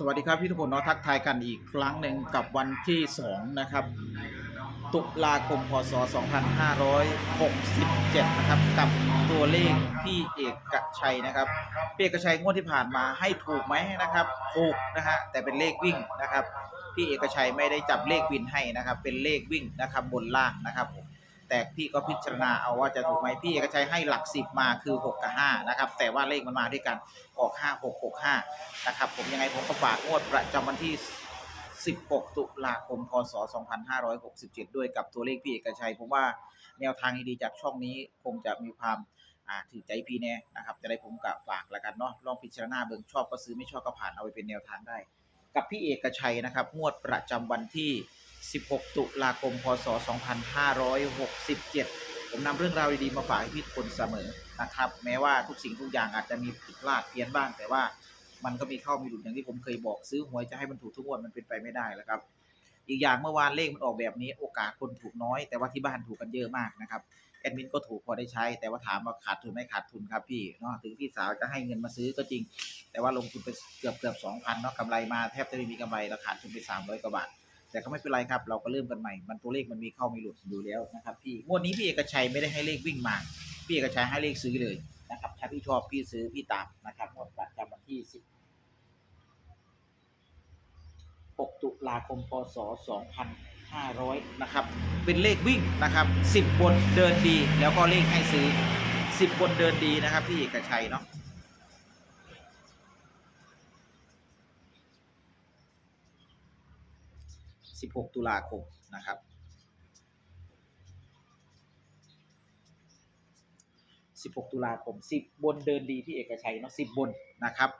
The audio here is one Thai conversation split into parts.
สวัสดีครับพี่ทุกคนเนาะทักทายกันอีกครั้งหนึ่งกับวันที่2นะครับตุลาคมพศ 2567 นะครับ กับตัวเลขพี่เอกชัยนะครับพี่เอกชัยงวดที่ผ่านมาให้ถูกไหมนะครับถูกนะฮะแต่เป็นเลขวิ่งนะครับพี่เอกชัยไม่ได้จับเลขวินให้นะครับ เป็นเลขวิ่งนะครับบนล่างนะครับผม แต่พี่ก็พิจารณาเอาว่าจะถูกไหมพี่เอกชัยให้หลักสิบมาคือ 6 กับ 5 นะครับ แต่ว่าเลขมันมาด้วยกันออก 5 6 6 5 นะครับ ผมยังไงผมก็ฝากงวดประจำวันที่ 16 ตุลาคม พศ 2567 ด้วยกับตัวเลขพี่เอกชัย ผมว่าแนวทางดีๆจากช่องนี้คงจะมีความอ่าถือใจพี่แน่นะครับ จะได้ผมกับฝากแล้วกันเนาะลองพิจารณาเบิ่งชอบก็ซื้อไม่ชอบก็ผ่านเอาไปเป็นแนวทางได้ กับพี่เอกชัยนะครับงวดประจำวันที่ 16 ตุลาคม พศ 2567 ผมนำเรื่องราวดีๆ มาฝากให้พี่ทุกคนเสมอนะครับ แม้ว่าทุกสิ่งทุกอย่างอาจจะมีผิดพลาดเพี้ยนบ้าง แต่ว่ามันก็มีเข้ามีหลุดอย่างที่ผมเคยบอกซื้อหวยจะให้มันถูกทุกงวดมันเป็นไปไม่ได้แล้วครับ อีกอย่างเมื่อวานเลขมันออกแบบนี้โอกาสคนถูกน้อย แต่ว่าที่บ้านถูกกันเยอะมากนะครับแอดมินก็ถูกพอได้ใช้ แต่ว่าถามว่าขาดทุนไม่ขาดทุนครับพี่เนาะถึงพี่สาวจะให้เงินมาซื้อก็จริง แต่ว่าลงทุนไปเกือบเกือบสองพันเนาะกำไรมาแทบจะไม่มีกำไรเราขาดทุนไปสามร้อยกว่าบาท แต่ก็ไม่เป็นไรครับ เราก็เริ่มกันใหม่ มันตัวเลขมันมีเข้ามีหลุดอยู่แล้วนะครับพี่งวดนี้พี่เอกชัยไม่ได้ให้เลขวิ่งมา พี่เอกชัยให้เลขซื้อเลยนะครับ ถ้าพี่ชอบพี่ซื้อพี่ตามนะครับงวดประจำวันที่สิบหกตุลาคม พศสองพันะครับ เป็นเลขวิ่งนะครับสิบนเดินดี แล้วก็เลขให้ซื้อสิบบนเดินดีนะครับพี่เอกชัยเนาะ 16 ตุลาคมนะครับ 16 ตุลาคม 10 บนเดินดีที่เอกชัยเนาะ10 บนนะครับ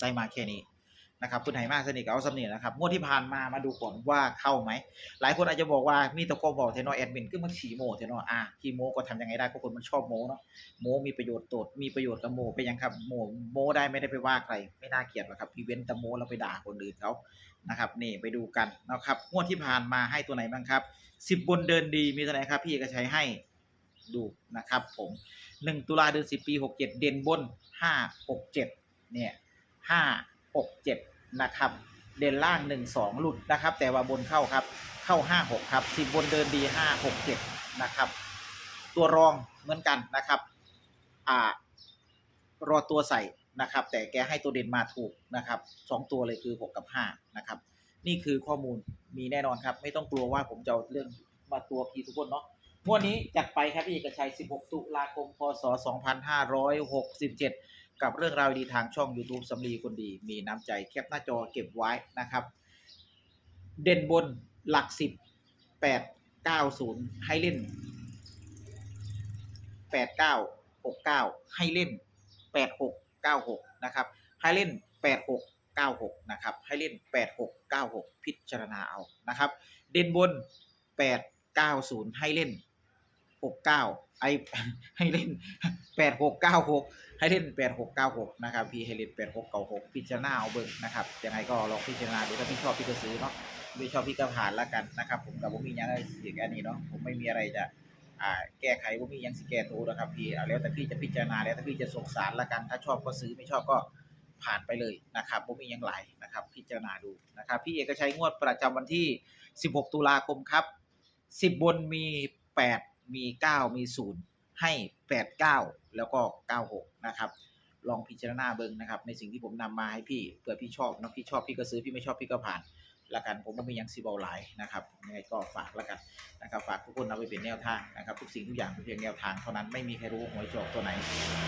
ได้มาแค่นี้นะครับคุณไหนมากสนิทกับเอาสำเนียงนะครับงวดที่ผ่านมามาดูก่อนว่าเข้าไหม หลายคนอาจจะบอกว่ามีตะโกอบอกเทนอแอดมินก็มันขี่โมเทนออะขี่โมก็ทำยังไงได้เพราะคนมันชอบโมเนาะโมมีประโยชน์ตดมีประโยชน์กับโมไปยังครับโมโมได้ไม่ได้ไปว่าใคร ไม่น่าเกลียดหรอกครับพี่เว้นแต่โมแล้วไปด่าคนอื่นเขานะครับนี่ไปดูกันนะครับงวดที่ผ่านมาให้ตัวไหนบ้างครับสิบบนเดินดีมีตัวไหนครับพี่เอกชัยให้ดูนะครับผมหนึ่งตุลาเดือนสิบปีหกเจ็ดเด่นบนห้าหกเจ็ดเนี่ย ห้าหกเจ็ดนะครับเด่นล่างหนึ่งสองหลุดนะครับ แต่ว่าบนเข้าครับเข้าห้าหกครับสิบบนเดินดีห้าหกเจ็ดนะครับ ตัวรองเหมือนกันนะครับอ่ารอตัวใส่นะครับ แต่แกให้ตัวเด่นมาถูกนะครับสองตัวเลยคือหกกับห้านะครับ นี่คือข้อมูลมีแน่นอนครับ ไม่ต้องกลัวว่าผมจะเรื่องมาตัวพีทุกคนเนาะงวดนี้จัดไปครับพี่เอกชัย 16 ตุลาคม พศ 2567 กับเรื่องราวดีทางช่อง YouTube สำลีคนดีมีน้ำใจแคปหน้าจอเก็บไว้นะครับ เด่นบนหลักสิบแปดเก้าศูนย์ให้เล่นแปดเก้าหกเก้าให้เล่นแปดหกเก้าหกนะครับ ให้เล่นแปดหกเก้าหกนะครับ ให้เล่นแปดหกเก้าหกพิจารณาเอานะครับ เด่นบนแปดเก้าศูนย์ให้เล่น หกเก้าไอให้เล่นแปดหกเก้าหกให้เล่น8696นะครับพี่ให้เล่น8696พิจารณาเอาเบิ่งนะครับยังไงก็ลองพิจารณาดูถ้าพี่ชอบพี่ก็ซื้อเนาะไม่ชอบพี่ก็ผ่านแล้วกันนะครับ ผมกับผมมีหยังไรสิแค่นี้เนาะผมไม่มีอะไรจะอ่าแก้ไขผมมียังสิแก้ตัวนะครับพี่เอาแล้วแต่พี่จะพิจารณาแล้วแต่พี่จะสงสารละกัน ถ้าชอบก็ซื้อไม่ชอบก็ผ่านไปเลยนะครับผมมียังหลายนะครับ พิจารณาดูนะครับ พี่เอกชัยงวดประจำวันที่ 16 ตุลาคมครับ 10 บนมี 8 มี9มี0ให้8 9แล้วก็96นะครับลองพิจารณาเบิ่งนะครับ ในสิ่งที่ผมนำมาให้พี่เผื่อพี่ชอบนะพี่ชอบพี่ก็ซื้อพี่ไม่ชอบพี่ก็ผ่านละกันผมก็มียังซีบอลหลายนะครับยังไงก็ฝากละกันนะครับฝากทุกคนเอาไปเป็นแนวทางนะครับ ทุกสิ่งทุกอย่างเป็นเพียงแนวทางเท่านั้นไม่มีใครรู้หวยจอกตัวไหน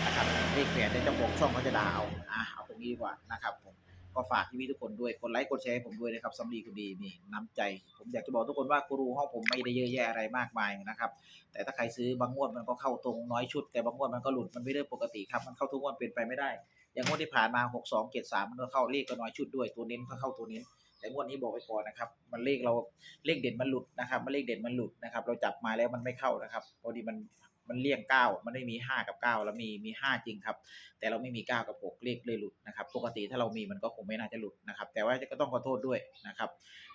นะครับเลขแฝดเดี๋ยวเจ้าของช่องเขาจะด่าเอาอะเอาตรงนี้ดีกว่านะครับผม ก็ฝากพี่ๆทุกคนด้วยกดไลค์กดแชร์ให้ผมด้วยนะครับสำลีคุณดีนี่น้ำใจ ผมอยากจะบอกทุกคนว่ากูรูห้องผมไม่ได้เยอะแยะอะไรมากมายนะครับ แต่ถ้าใครซื้อบางงวดมันก็เข้าตรงน้อยชุดแต่บางงวดมันก็หลุดมันไม่เรื่องปกติครับมันเข้าทุกงวดเป็นไปไม่ได้ อย่างงวดที่ผ่านมา 6 2 7 3 มันก็เข้าเลขก็น้อยชุดด้วยตัวเน้นก็เข้าตัวเน้นแต่งวดนี้บอกไว้ก่อนนะครับ มันเลขเราเลขเด่นมันหลุดนะครับ มันเลขเด่นมันหลุดนะครับ เราจับมาแล้วมันไม่เข้านะครับพอดีมัน มันเลี่ยงเก้ามันไม่มีห้ากับเก้าแล้วมีมีห้าจริงครับ แต่เราไม่มีเก้ากับหกเลขเลยหลุดนะครับ ปกติถ้าเรามีมันก็คงไม่น่าจะหลุดนะครับ แต่ว่าก็ต้องขอโทษด้วยนะครับ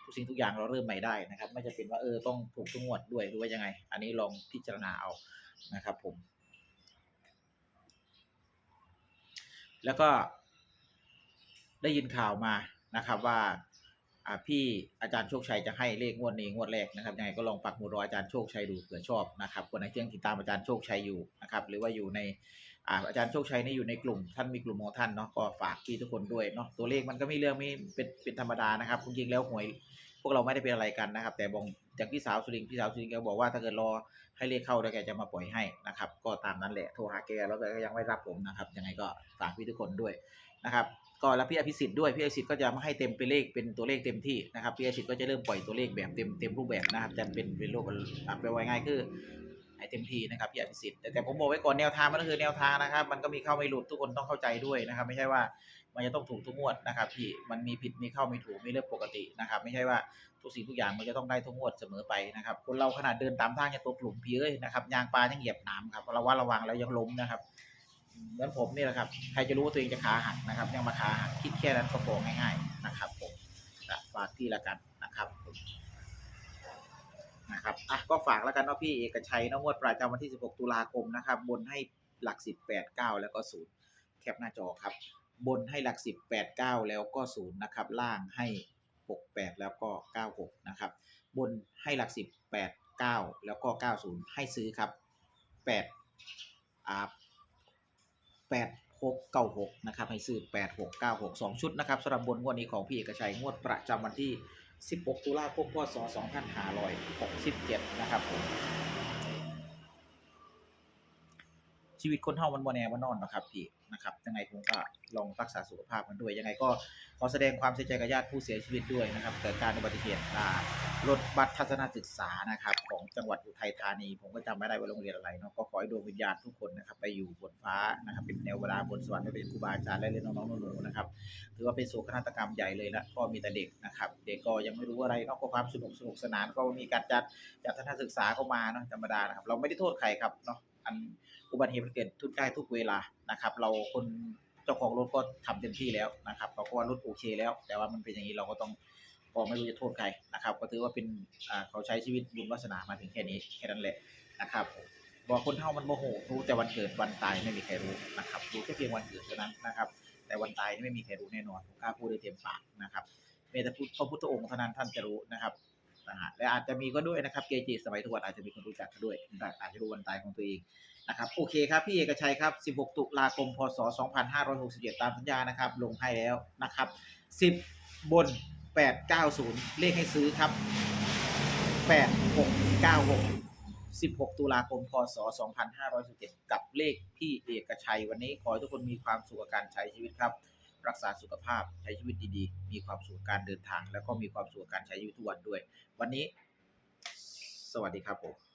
ทุกสิ่งทุกอย่างเราเริ่มใหม่ได้นะครับ ไม่จะเป็นว่าเออต้องถูกทุกงวดด้วยหรือว่ายังไง อันนี้ลองพิจารณาเอานะครับ ผม แล้วก็ได้ยินข่าวมานะครับว่าอ่า พี่อาจารย์โชคชัยจะให้เลขงวดนี้งวดแรกนะครับยังไงก็ลองปักหมุดรออาจารย์โชคชัยดูเผื่อชอบนะครับคนไหนที่ยังติดตามอาจารย์โชคชัยอยู่นะครับหรือว่าอยู่ในอ่าอาจารย์โชคชัยนี่อยู่ในกลุ่มท่านมีกลุ่มของท่านเนาะก็ฝากพี่ทุกคนด้วยเนาะตัวเลขมันก็ไม่เรื่องไม่เป็นเป็นธรรมดานะครับจริงๆแล้วหวยพวกเราไม่ได้เป็นอะไรกันนะครับ แต่บองจากพี่สาวสุรินพี่สาวสุรินแกบอกว่าถ้าเกิดรอให้เลขเข้าแล้วแกจะมาปล่อยให้นะครับ ก็ตามนั้นแหละโทรหาแกแล้วแกก็ยังไม่รับผมนะครับยังไงก็ฝากพี่ทุกคนด้วย นะครับก็แล้วพี่อภิสิทธิ์ด้วยพี่อภิสิทธิ์ก็จะมาให้เต็มเป็นเลขเป็นตัวเลขเต็มที่นะครับพี่อภิสิทธิ์ก็จะเริ่มปล่อยตัวเลขแบบเต็มเต็มรูปแบบนะครับจะเป็นเป็นรูปอะแปลว่าง่ายคือให้เต็มที่นะครับพี่อภิสิทธิ์แต่แต่ผมบอกไว้ก่อนแนวทางมันก็คือแนวทางนะครับ มันก็มีเข้าไม่หลุดทุกคนต้องเข้าใจด้วยนะครับ ไม่ใช่ว่ามันจะต้องถูกทุกงวดนะครับพี่มันมีผิดมีเข้ามีถูกมีเรื่องปกตินะครับ ไม่ใช่ว่าทุกสิ่งทุกอย่างมันจะต้องได้ทุกงวดเสมอไปนะครับคนเราขนาดเดินตามทางยังตกหลุมพี่เอ้ยนะครับยางปลายังเหยียบนามครับระวัดระวังแล้วยังล้มนะครับ เหมือนผมนี่แหละครับใครจะรู้ว่าตัวเองจะขาหักนะครับ ยังมาขาหักคิดแค่นั้นก็พอง่ายๆนะครับผมฝากพี่ละกันนะครับนะครับอะก็ฝากแล้วกันเนาะพี่เอกชัยนองวดประจำวันที่ 16 ตุลาคมนะครับ บนให้หลัก 10 8 9 แล้วก็0แคปหน้าจอครับ บนให้หลัก 10 8 9 แล้วก็0นะครับ ล่างให้ 6 8 แล้วก็ 96 นะครับ บนให้หลัก 10 8 9 แล้วก็ 90 ให้ซื้อครับ8อ่า แปดหกเก้าหกนะครับให้ซื้อแปดหกเก้าหกสองชุดนะครับสำหรับบนงวดนี้ของพี่เอกชัยงวดประจำวันที่ 16 ตุลาคมพศ2567 นะครับผม ชีวิตคนเฮามันบ่แน่บ่นอนนะครับพี่นะครับยังไงผมก็ลองรักษาสุขภาพกันด้วยยังไงก็ขอแสดงความเสียใจกับญาติผู้เสียชีวิตด้วยนะครับเกิดการอุบัติเหตุอ่ารถบัสทัศนศึกษานะครับ ของจังหวัดอุทัยธานี ผมก็จำไม่ได้ว่าโรงเรียนอะไรเนาะก็ขอให้ดวงวิญญาณทุกคนนะครับไปอยู่บนฟ้านะครับเป็นแนวเวลาบนสวรรค์ไปเป็นครูบาอาจารย์และเรียนน้องๆหนูๆนะครับถือว่าเป็นโศกนาฏกรรมใหญ่เลยนะก็มีแต่เด็กนะครับเด็กก็ยังไม่รู้อะไรนอกจากความสนุกสนุกสนานก็มีการจัดจัดทัศนศึกษาเข้ามาเนาะธรรมดานะครับเราไม่ได้โทษใครครับเนาะ อันอุบัติเหตุมันเกิดทุกได้ทุกเวลานะครับ เราคนเจ้าของรถก็ทำเต็มที่แล้วนะครับเราก็ว่ารถโอเคแล้ว แต่ว่ามันเป็นอย่างนี้เราก็ต้องก็ไม่รู้จะโทษใครนะครับ ก็ถือว่าเป็นเขาใช้ชีวิตบุญวาสนามาถึงแค่นี้แค่นั้นแหละนะครับบอกคนเท่ามันโมโหรู้แต่วันเกิดวันตายไม่มีใครรู้นะครับรู้แค่เพียงวันเกิดเท่านั้นนะครับแต่วันตายไม่มีใครรู้แน่นอนผมกล้าพูดได้เต็มปากนะครับเมตตาพุทธพระพุทธองค์เท่านั้นท่านจะรู้นะครับ นะฮะและอาจจะมีก็ด้วยนะครับเกจิสมัยทวดอาจจะมีคนรู้จักก็ด้วยอาจจะรู้วันตายของตัวเองนะครับโอเคครับพี่เอกชัยครับ 16 ตุลาคม พศ 2567 ตามสัญญานะครับ ลงให้แล้วนะครับ 10 บน 890 เลขให้ซื้อครับ 8696 16 ตุลาคม พศ 2517 กับเลขพี่เอกชัยวันนี้ขอให้ทุกคนมีความสุขกับการใช้ชีวิตครับ รักษาสุขภาพใช้ชีวิตดีๆ มีความสุขการเดินทาง แล้วก็มีความสุขกับการใช้ชีวิตทุกวันด้วย วันนี้ สวัสดีครับผม